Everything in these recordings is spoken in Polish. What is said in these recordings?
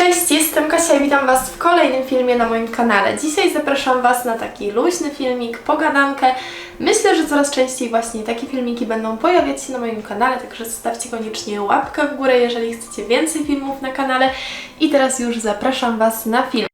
Cześć, jestem Kasia i witam Was w kolejnym filmie na moim kanale. Dzisiaj zapraszam Was na taki luźny filmik, pogadankę. Myślę, że coraz częściej właśnie takie filmiki będą pojawiać się na moim kanale, także zostawcie koniecznie łapkę w górę, jeżeli chcecie więcej filmów na kanale. I teraz już zapraszam Was na film.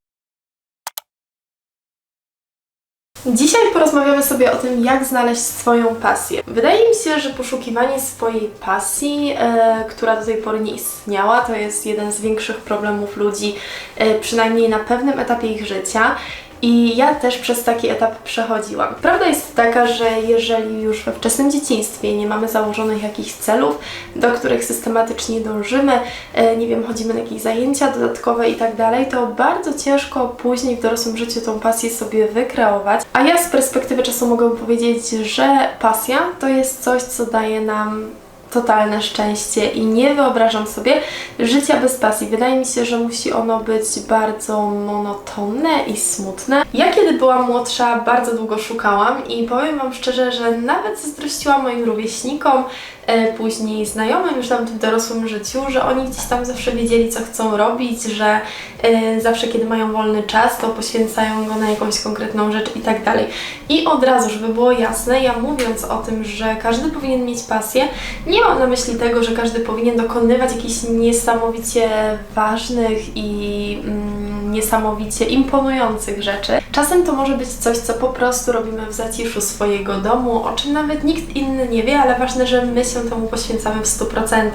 Dzisiaj porozmawiamy sobie o tym, jak znaleźć swoją pasję. Wydaje mi się, że poszukiwanie swojej pasji, e, która do tej pory nie istniała, to jest jeden z większych problemów ludzi, e, przynajmniej na pewnym etapie ich życia. I ja też przez taki etap przechodziłam. Prawda jest taka, że jeżeli już we wczesnym dzieciństwie nie mamy założonych jakichś celów, do których systematycznie dążymy, e, nie wiem, chodzimy na jakieś zajęcia dodatkowe i tak dalej, to bardzo ciężko później w dorosłym życiu tą pasję sobie wykreować. A ja z perspektywy czasu mogę powiedzieć, że pasja to jest coś, co daje nam totalne szczęście i nie wyobrażam sobie życia bez pasji. Wydaje mi się, że musi ono być bardzo monotonne i smutne. Ja kiedy byłam młodsza, bardzo długo szukałam i powiem Wam szczerze, że nawet zazdrościłam moim rówieśnikom, e, później znajomym już tam w dorosłym życiu, że oni gdzieś tam zawsze wiedzieli, co chcą robić, że e, zawsze kiedy mają wolny czas, to poświęcają go na jakąś konkretną rzecz i tak dalej. I od razu, żeby było jasne, ja mówiąc o tym, że każdy powinien mieć pasję, nie mam na myśli tego, że każdy powinien dokonywać jakichś niesamowicie ważnych i mm, niesamowicie imponujących rzeczy. Czasem to może być coś, co po prostu robimy w zaciszu swojego domu, o czym nawet nikt inny nie wie, ale ważne, że my się temu poświęcamy w 100%.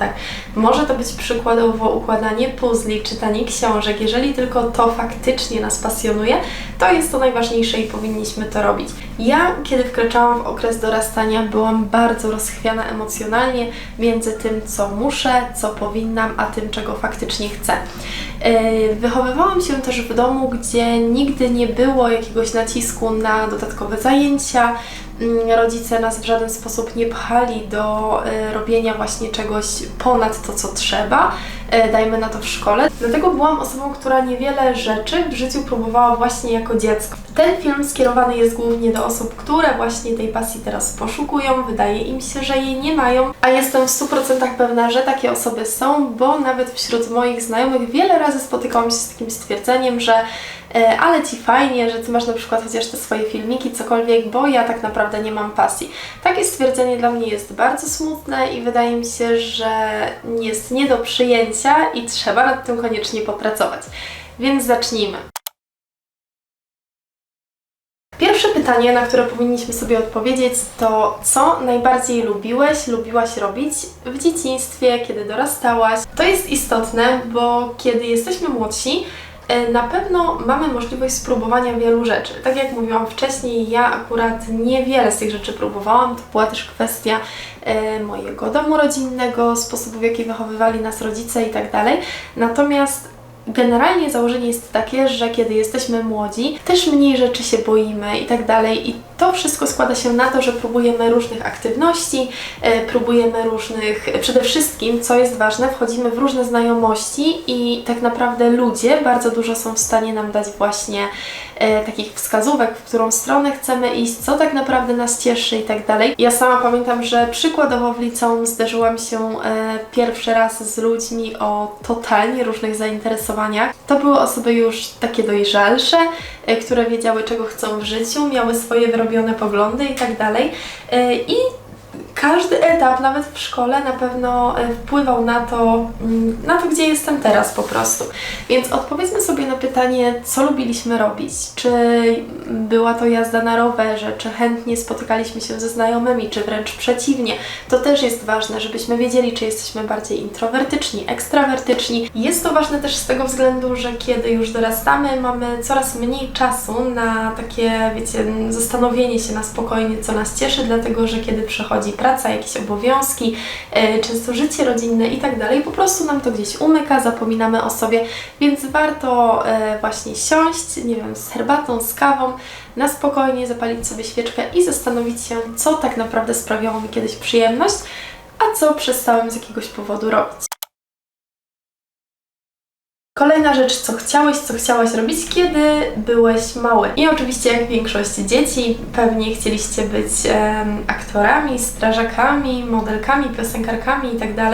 Może to być przykładowo układanie puzli, czytanie książek. Jeżeli tylko to faktycznie nas pasjonuje, to jest to najważniejsze i powinniśmy to robić. Ja, kiedy wkraczałam w okres dorastania, byłam bardzo rozchwiana emocjonalnie między tym, co muszę, co powinnam, a tym, czego faktycznie chcę. Yy, Wychowywałam się też w domu, gdzie nigdy nie było jakiegoś nacisku na dodatkowe zajęcia. Mm, Rodzice nas w żaden sposób nie pchali do y, robienia właśnie czegoś ponad to, co trzeba, dajmy na to w szkole. Dlatego byłam osobą, która niewiele rzeczy w życiu próbowała właśnie jako dziecko. Ten film skierowany jest głównie do osób, które właśnie tej pasji teraz poszukują, wydaje im się, że jej nie mają, a jestem w 100% pewna, że takie osoby są, bo nawet wśród moich znajomych wiele razy spotykałam się z takim stwierdzeniem, że e, ale ci fajnie, że ty masz na przykład chociaż te swoje filmiki, cokolwiek, bo ja tak naprawdę nie mam pasji. Takie stwierdzenie dla mnie jest bardzo smutne i wydaje mi się, że jest nie do przyjęcia i trzeba nad tym koniecznie popracować. Więc zacznijmy. Pierwsze pytanie, na które powinniśmy sobie odpowiedzieć, to co najbardziej lubiłeś, lubiłaś robić w dzieciństwie, kiedy dorastałaś? To jest istotne, bo kiedy jesteśmy młodsi, na pewno mamy możliwość spróbowania wielu rzeczy. Tak jak mówiłam wcześniej, ja akurat niewiele z tych rzeczy próbowałam. To była też kwestia e, mojego domu rodzinnego, sposobu w jaki wychowywali nas rodzice i tak dalej. Natomiast Generalnie założenie jest takie, że kiedy jesteśmy młodzi, też mniej rzeczy się boimy i tak dalej. I to wszystko składa się na to, że próbujemy różnych aktywności, e, próbujemy różnych, przede wszystkim, co jest ważne, wchodzimy w różne znajomości i tak naprawdę ludzie bardzo dużo są w stanie nam dać właśnie e, takich wskazówek, w którą stronę chcemy iść, co tak naprawdę nas cieszy i tak dalej. Ja sama pamiętam, że przykładowo w liceum zderzyłam się e, pierwszy raz z ludźmi o totalnie różnych zainteresowaniach. To były osoby już takie dojrzalsze, e, które wiedziały, czego chcą w życiu, miały swoje wyrobione poglądy i tak dalej. E, I każdy etap, nawet w szkole, na pewno e, wpływał na to, mm, na to, gdzie jestem teraz po prostu. Więc odpowiedzmy sobie na pytanie, co lubiliśmy robić. Czy była to jazda na rowerze, czy chętnie spotykaliśmy się ze znajomymi, czy wręcz przeciwnie. To też jest ważne, żebyśmy wiedzieli, czy jesteśmy bardziej introwertyczni, ekstrawertyczni. Jest to ważne też z tego względu, że kiedy już dorastamy, mamy coraz mniej czasu na takie, wiecie, zastanowienie się na spokojnie, co nas cieszy, dlatego że kiedy przychodzi praca, jakieś obowiązki, e, często życie rodzinne i tak dalej, po prostu nam to gdzieś umyka, zapominamy o sobie, więc warto e, właśnie siąść, nie wiem, z herbatą, z kawą, na spokojnie zapalić sobie świeczkę i zastanowić się, co tak naprawdę sprawiało mi kiedyś przyjemność, a co przestałem z jakiegoś powodu robić. Kolejna rzecz, co chciałeś, co chciałaś robić, kiedy byłeś mały. I oczywiście, jak większość dzieci, pewnie chcieliście być em, aktorami, strażakami, modelkami, piosenkarkami itd.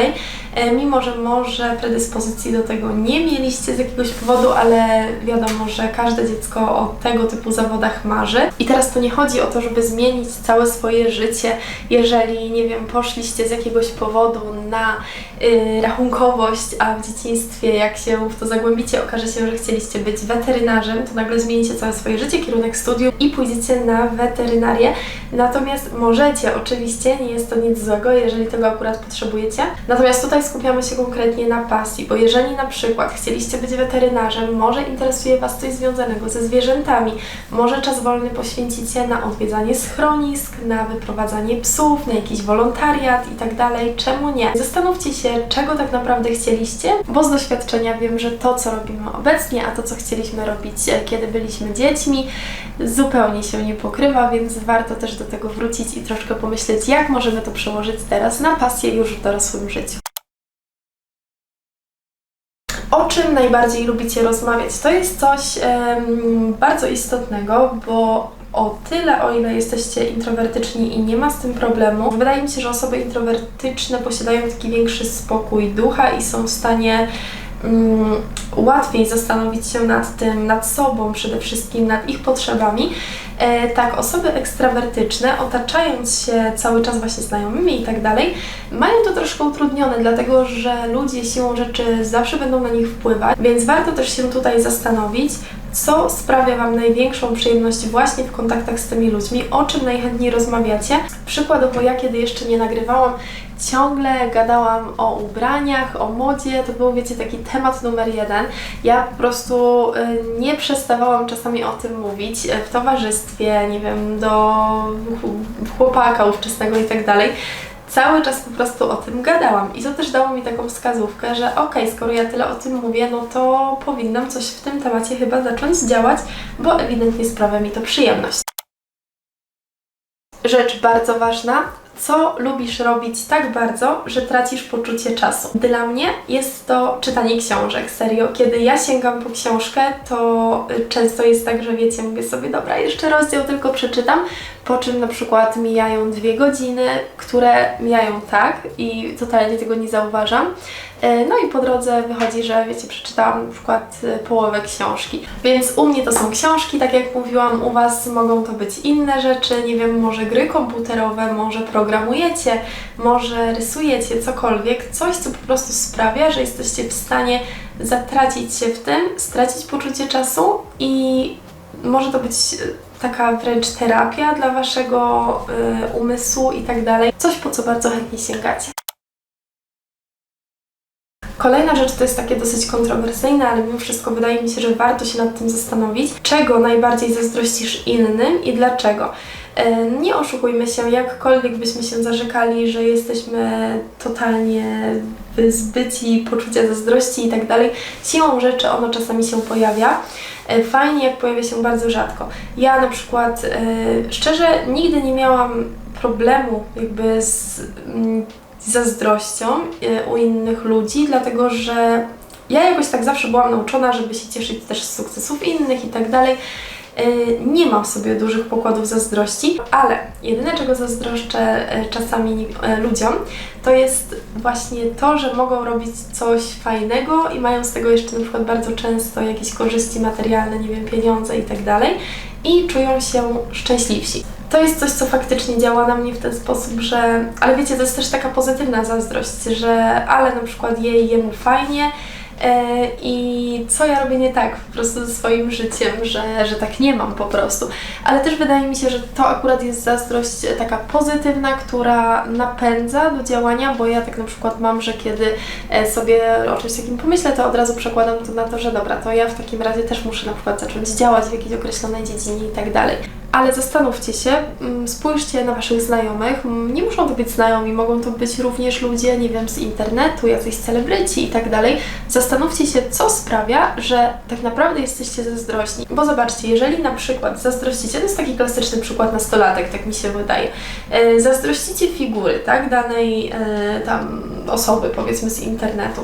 e, mimo że może predyspozycji do tego nie mieliście z jakiegoś powodu, ale wiadomo, że każde dziecko o tego typu zawodach marzy. I teraz to nie chodzi o to, żeby zmienić całe swoje życie, jeżeli, nie wiem, poszliście z jakiegoś powodu na y, rachunkowość, a w dzieciństwie, jak się w to zagłębicie, okaże się, że chcieliście być weterynarzem, to nagle zmienicie całe swoje życie, kierunek studiów i pójdziecie na weterynarię. Natomiast możecie, oczywiście, nie jest to nic złego, jeżeli tego akurat potrzebujecie. Natomiast tutaj skupiamy się konkretnie na pasji, bo jeżeli na przykład chcieliście być weterynarzem, może interesuje Was coś związanego ze zwierzętami, może czas wolny poświęcicie na odwiedzanie schronisk, na wyprowadzanie psów, na jakiś wolontariat i tak czemu nie? Zastanówcie się, czego tak naprawdę chcieliście, bo z doświadczenia wiem, że to, co robimy obecnie, a to, co chcieliśmy robić, e, kiedy byliśmy dziećmi, zupełnie się nie pokrywa, więc warto też do tego wrócić i troszkę pomyśleć, jak możemy to przełożyć teraz na pasję już w dorosłym życiu. O czym najbardziej lubicie rozmawiać? To jest coś em, bardzo istotnego, bo o tyle, o ile jesteście introwertyczni i nie ma z tym problemu, wydaje mi się, że osoby introwertyczne posiadają taki większy spokój ducha i są w stanie mm, łatwiej zastanowić się nad tym, nad sobą przede wszystkim, nad ich potrzebami. E, tak, osoby ekstrawertyczne, otaczając się cały czas właśnie znajomymi i tak dalej, mają to troszkę utrudnione, dlatego że ludzie siłą rzeczy zawsze będą na nich wpływać, więc warto też się tutaj zastanowić, co sprawia Wam największą przyjemność właśnie w kontaktach z tymi ludźmi, o czym najchętniej rozmawiacie. Przykładowo ja, kiedy jeszcze nie nagrywałam, ciągle gadałam o ubraniach, o modzie, to był, wiecie, taki temat numer jeden. Ja po prostu y, nie przestawałam czasami o tym mówić y, w towarzystwie, nie wiem, do ch- chłopaka ówczesnego i tak dalej. Cały czas po prostu o tym gadałam i to też dało mi taką wskazówkę, że okej, skoro ja tyle o tym mówię, no to powinnam coś w tym temacie chyba zacząć działać, bo ewidentnie sprawia mi to przyjemność. Rzecz bardzo ważna. Co lubisz robić tak bardzo, że tracisz poczucie czasu? Dla mnie jest to czytanie książek, serio. Kiedy ja sięgam po książkę, to y, często jest tak, że wiecie, mówię sobie, dobra, jeszcze rozdział tylko przeczytam, po czym na przykład mijają dwie godziny, które mijają tak i totalnie tego nie zauważam. E, No i po drodze wychodzi, że wiecie, przeczytałam na przykład e, połowę książki. Więc u mnie to są książki, tak jak mówiłam, u Was mogą to być inne rzeczy, nie wiem, może gry komputerowe, może programujecie, może rysujecie, cokolwiek, coś, co po prostu sprawia, że jesteście w stanie zatracić się w tym, stracić poczucie czasu i może to być e, taka wręcz terapia dla Waszego y, umysłu i tak dalej. Coś, po co bardzo chętnie sięgacie. Kolejna rzecz to jest takie dosyć kontrowersyjne, ale mimo wszystko wydaje mi się, że warto się nad tym zastanowić, czego najbardziej zazdrościsz innym i dlaczego. E, Nie oszukujmy się, jakkolwiek byśmy się zarzekali, że jesteśmy totalnie wyzbyci poczucia zazdrości i tak dalej, siłą rzeczy ono czasami się pojawia. E, Fajnie, jak pojawia się bardzo rzadko. Ja na przykład, e, szczerze, nigdy nie miałam problemu jakby z mm, zazdrością e, u innych ludzi, dlatego że ja jakoś tak zawsze byłam nauczona, żeby się cieszyć też z sukcesów innych i tak dalej. E, Nie mam w sobie dużych pokładów zazdrości, ale jedyne czego zazdroszczę e, czasami ludziom, to jest właśnie to, że mogą robić coś fajnego i mają z tego jeszcze na przykład bardzo często jakieś korzyści materialne, nie wiem, pieniądze i tak dalej i czują się szczęśliwsi. To jest coś, co faktycznie działa na mnie w ten sposób, że. Ale wiecie, to jest też taka pozytywna zazdrość, że ale na przykład jej, jemu fajnie. e, I co ja robię nie tak po prostu ze swoim życiem, że, że tak nie mam po prostu. Ale też wydaje mi się, że to akurat jest zazdrość taka pozytywna, która napędza do działania, bo ja tak na przykład mam, że kiedy e, sobie o czymś takim pomyślę, to od razu przekładam to na to, że dobra, to ja w takim razie też muszę na przykład zacząć działać w jakiejś określonej dziedzinie i tak dalej. Ale zastanówcie się, mm, spójrzcie na Waszych znajomych. Mm, Nie muszą to być znajomi, mogą to być również ludzie, nie wiem, z internetu, jacyś celebryci i tak dalej. Zastanówcie się, co sprawia, że tak naprawdę jesteście zazdrośni. Bo zobaczcie, jeżeli na przykład zazdrościcie, to jest taki klasyczny przykład nastolatek, tak mi się wydaje, e, zazdrościcie figury, tak, danej e, tam osoby, powiedzmy z internetu,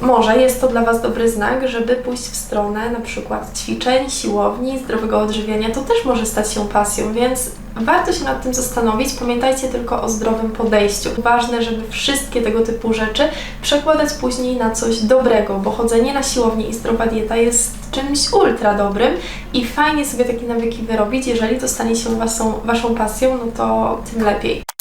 Może jest to dla Was dobry znak, żeby pójść w stronę na przykład ćwiczeń, siłowni, zdrowego odżywiania. To też może stać się pasją, więc warto się nad tym zastanowić. Pamiętajcie tylko o zdrowym podejściu. Ważne, żeby wszystkie tego typu rzeczy przekładać później na coś dobrego, bo chodzenie na siłownię i zdrowa dieta jest czymś ultra dobrym i fajnie sobie takie nawyki wyrobić. Jeżeli to stanie się waszą, waszą pasją, no to tym lepiej.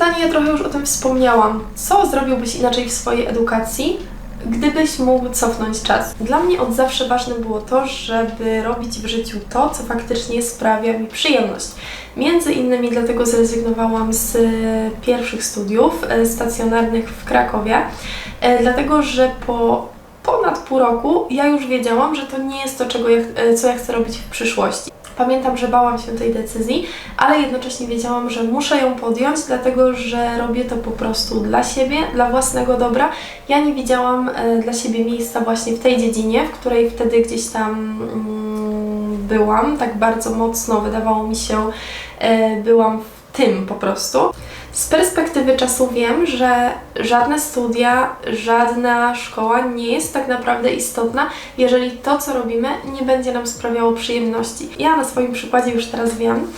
Pytanie, ja trochę już o tym wspomniałam. Co zrobiłbyś inaczej w swojej edukacji, gdybyś mógł cofnąć czas? Dla mnie od zawsze ważne było to, żeby robić w życiu to, co faktycznie sprawia mi przyjemność. Między innymi dlatego zrezygnowałam z e, pierwszych studiów e, stacjonarnych w Krakowie, e, dlatego że po ponad pół roku ja już wiedziałam, że to nie jest to, czego ja, co ja chcę robić w przyszłości. Pamiętam, że bałam się tej decyzji, ale jednocześnie wiedziałam, że muszę ją podjąć, dlatego że robię to po prostu dla siebie, dla własnego dobra. Ja nie widziałam e, dla siebie miejsca właśnie w tej dziedzinie, w której wtedy gdzieś tam mm, byłam, tak bardzo mocno wydawało mi się, e, byłam w tym po prostu. Z perspektywy czasu wiem, że żadne studia, żadna szkoła nie jest tak naprawdę istotna, jeżeli to, co robimy, nie będzie nam sprawiało przyjemności. Ja na swoim przykładzie już teraz wiem,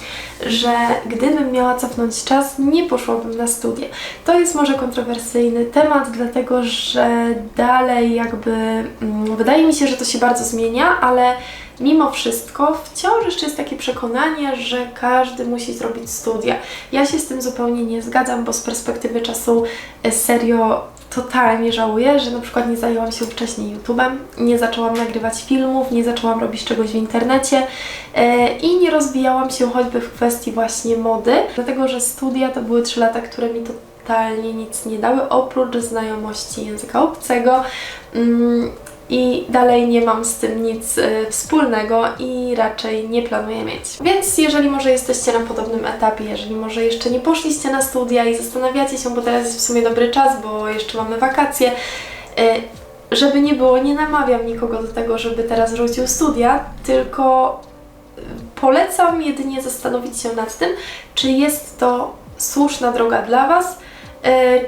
że gdybym miała cofnąć czas, nie poszłabym na studia. To jest może kontrowersyjny temat, dlatego że dalej jakby mm, wydaje mi się, że to się bardzo zmienia, ale mimo wszystko wciąż jeszcze jest takie przekonanie, że każdy musi zrobić studia. Ja się z tym zupełnie nie zgadzam, bo z perspektywy czasu e, serio totalnie żałuję, że na przykład nie zajęłam się wcześniej YouTube'em, nie zaczęłam nagrywać filmów, nie zaczęłam robić czegoś w internecie e, i nie rozwijałam się choćby w kwestii właśnie mody, dlatego że studia to były 3 lata, które mi totalnie nic nie dały, oprócz znajomości języka obcego. Mm, i dalej nie mam z tym nic y, wspólnego i raczej nie planuję mieć. Więc jeżeli może jesteście na podobnym etapie, jeżeli może jeszcze nie poszliście na studia i zastanawiacie się, bo teraz jest w sumie dobry czas, bo jeszcze mamy wakacje, y, żeby nie było, nie namawiam nikogo do tego, żeby teraz rzucił studia, tylko polecam jedynie zastanowić się nad tym, czy jest to słuszna droga dla Was, e,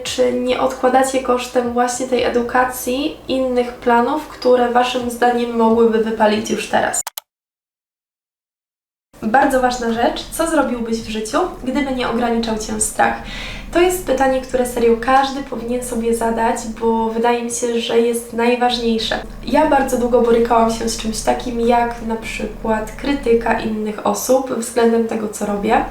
czy nie odkładacie kosztem właśnie tej edukacji innych planów, które Waszym zdaniem mogłyby wypalić już teraz. Bardzo ważna rzecz, co zrobiłbyś w życiu, gdyby nie ograniczał Cię strach? To jest pytanie, które serio każdy powinien sobie zadać, bo wydaje mi się, że jest najważniejsze. Ja bardzo długo borykałam się z czymś takim, jak na przykład krytyka innych osób względem tego, co robię.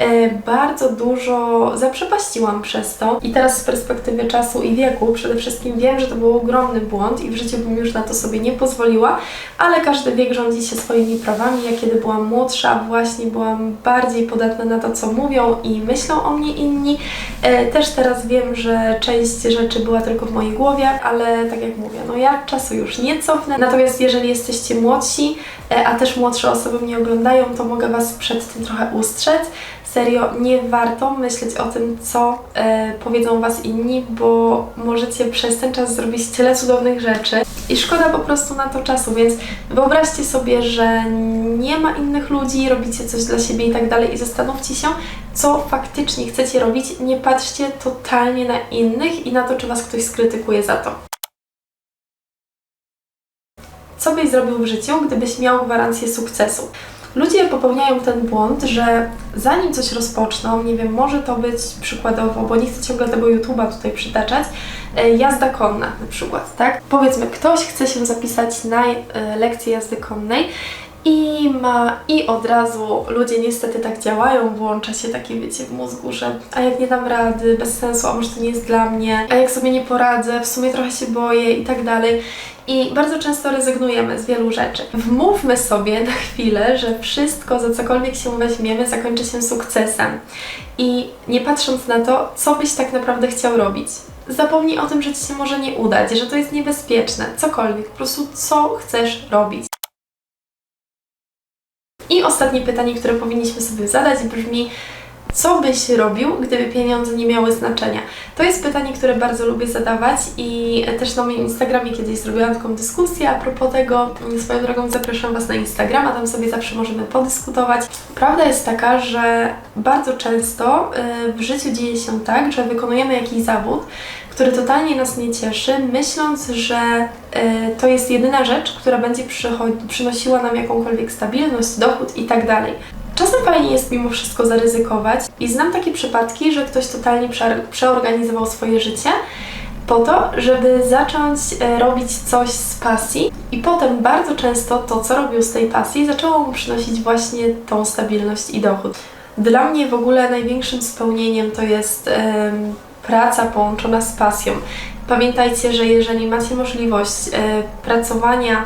E, Bardzo dużo zaprzepaściłam przez to i teraz z perspektywy czasu i wieku przede wszystkim wiem, że to był ogromny błąd i w życiu bym już na to sobie nie pozwoliła, ale każdy wiek rządzi się swoimi prawami. Ja kiedy byłam młodsza właśnie byłam bardziej podatna na to, co mówią i myślą o mnie inni. E, Też teraz wiem, że część rzeczy była tylko w mojej głowie, ale tak jak mówię, no ja czasu już nie cofnę. Natomiast jeżeli jesteście młodsi, e, a też młodsze osoby mnie oglądają, to mogę Was przed tym trochę ustrzec. Serio, nie warto myśleć o tym, co e, powiedzą Was inni, bo możecie przez ten czas zrobić tyle cudownych rzeczy i szkoda po prostu na to czasu, więc wyobraźcie sobie, że nie ma innych ludzi, robicie coś dla siebie i tak dalej i zastanówcie się, co faktycznie chcecie robić. Nie patrzcie totalnie na innych i na to, czy Was ktoś skrytykuje za to. Co byś zrobił w życiu, gdybyś miał gwarancję sukcesu? Ludzie popełniają ten błąd, że zanim coś rozpoczną, nie wiem, może to być przykładowo, bo nie chcę ciągle tego YouTube'a tutaj przytaczać, e, jazda konna na przykład, tak? Powiedzmy, ktoś chce się zapisać na e, lekcję jazdy konnej i ma, i od razu ludzie niestety tak działają, włącza się takie, wiecie, w mózgu, że a jak nie dam rady, bez sensu, a może to nie jest dla mnie, a jak sobie nie poradzę, w sumie trochę się boję i tak dalej. I bardzo często rezygnujemy z wielu rzeczy. Wmówmy sobie na chwilę, że wszystko, za cokolwiek się weźmiemy, zakończy się sukcesem. I nie patrząc na to, co byś tak naprawdę chciał robić. Zapomnij o tym, że Ci się może nie udać, że to jest niebezpieczne, cokolwiek, po prostu co chcesz robić. I ostatnie pytanie, które powinniśmy sobie zadać, brzmi: Co byś robił, gdyby pieniądze nie miały znaczenia? To jest pytanie, które bardzo lubię zadawać i też na moim Instagramie kiedyś zrobiłam taką dyskusję a propos tego. Swoją drogą zapraszam Was na Instagrama, tam sobie zawsze możemy podyskutować. Prawda jest taka, że bardzo często y, w życiu dzieje się tak, że wykonujemy jakiś zawód, który totalnie nas nie cieszy, myśląc, że y, to jest jedyna rzecz, która będzie przynosiła nam jakąkolwiek stabilność, dochód i tak dalej. Czasem fajnie jest mimo wszystko zaryzykować i znam takie przypadki, że ktoś totalnie prze- przeorganizował swoje życie po to, żeby zacząć e, robić coś z pasji i potem bardzo często to, co robił z tej pasji, zaczęło mu przynosić właśnie tą stabilność i dochód. Dla mnie w ogóle największym spełnieniem to jest em, praca połączona z pasją. Pamiętajcie, że jeżeli macie możliwość e, pracowania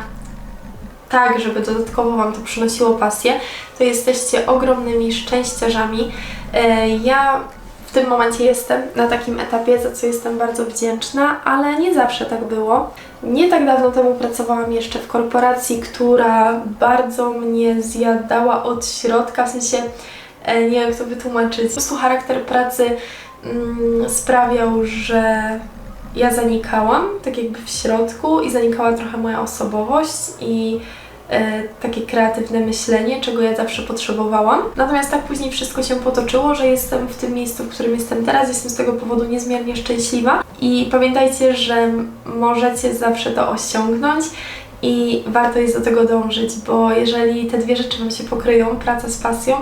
tak, żeby dodatkowo Wam to przynosiło pasję, to jesteście ogromnymi szczęściarzami. E, Ja w tym momencie jestem na takim etapie, za co jestem bardzo wdzięczna, ale nie zawsze tak było. Nie tak dawno temu pracowałam jeszcze w korporacji, która bardzo mnie zjadała od środka, w sensie e, nie wiem jak to wytłumaczyć. Po prostu charakter pracy mm, sprawiał, że ja zanikałam, tak jakby w środku i zanikała trochę moja osobowość i takie kreatywne myślenie, czego ja zawsze potrzebowałam. Natomiast tak później wszystko się potoczyło, że jestem w tym miejscu, w którym jestem teraz, jestem z tego powodu niezmiernie szczęśliwa i pamiętajcie, że możecie zawsze to osiągnąć i warto jest do tego dążyć, bo jeżeli te dwie rzeczy Wam się pokryją, praca z pasją,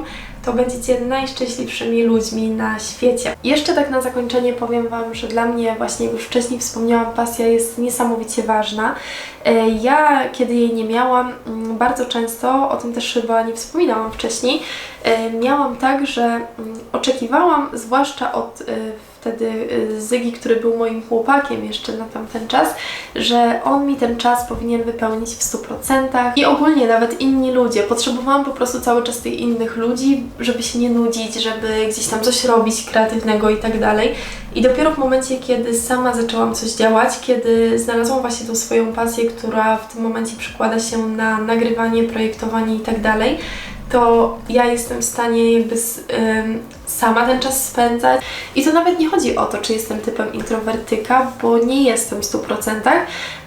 to będziecie najszczęśliwszymi ludźmi na świecie. Jeszcze tak na zakończenie powiem Wam, że dla mnie, właśnie już wcześniej wspomniałam, pasja jest niesamowicie ważna. E, Ja, kiedy jej nie miałam, mm, bardzo często, o tym też chyba nie wspominałam wcześniej, e, miałam tak, że mm, oczekiwałam, zwłaszcza od e, wtedy e, Zygi, który był moim chłopakiem jeszcze na tamten czas, że on mi ten czas powinien wypełnić w 100%. I ogólnie nawet inni ludzie. Potrzebowałam po prostu cały czas tych innych ludzi, żeby się nie nudzić, żeby gdzieś tam coś robić kreatywnego i tak dalej. I dopiero w momencie, kiedy sama zaczęłam coś działać, kiedy znalazłam właśnie tą swoją pasję, która w tym momencie przekłada się na nagrywanie, projektowanie i tak dalej, to ja jestem w stanie jakby ym, sama ten czas spędzać. I to nawet nie chodzi o to, czy jestem typem introwertyka, bo nie jestem w 100%,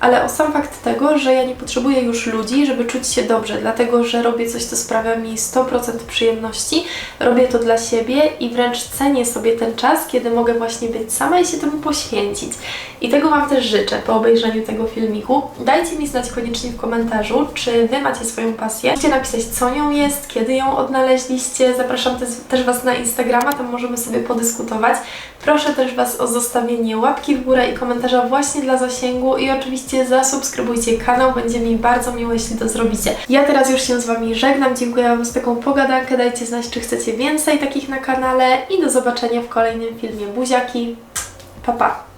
ale o sam fakt tego, że ja nie potrzebuję już ludzi, żeby czuć się dobrze, dlatego że robię coś, co sprawia mi 100% przyjemności, robię to dla siebie i wręcz cenię sobie ten czas, kiedy mogę właśnie być sama i się temu poświęcić. I tego Wam też życzę po obejrzeniu tego filmiku. Dajcie mi znać koniecznie w komentarzu, czy Wy macie swoją pasję. Możecie napisać, co nią jest, kiedy ją odnaleźliście. Zapraszam też, Was na Instagrama, tam możemy sobie podyskutować. Proszę też Was o zostawienie łapki w górę i komentarza właśnie dla zasięgu i oczywiście zasubskrybujcie kanał, będzie mi bardzo miło, jeśli to zrobicie. Ja teraz już się z Wami żegnam, dziękuję Wam za taką pogadankę, dajcie znać, czy chcecie więcej takich na kanale i do zobaczenia w kolejnym filmie. Buziaki, pa pa!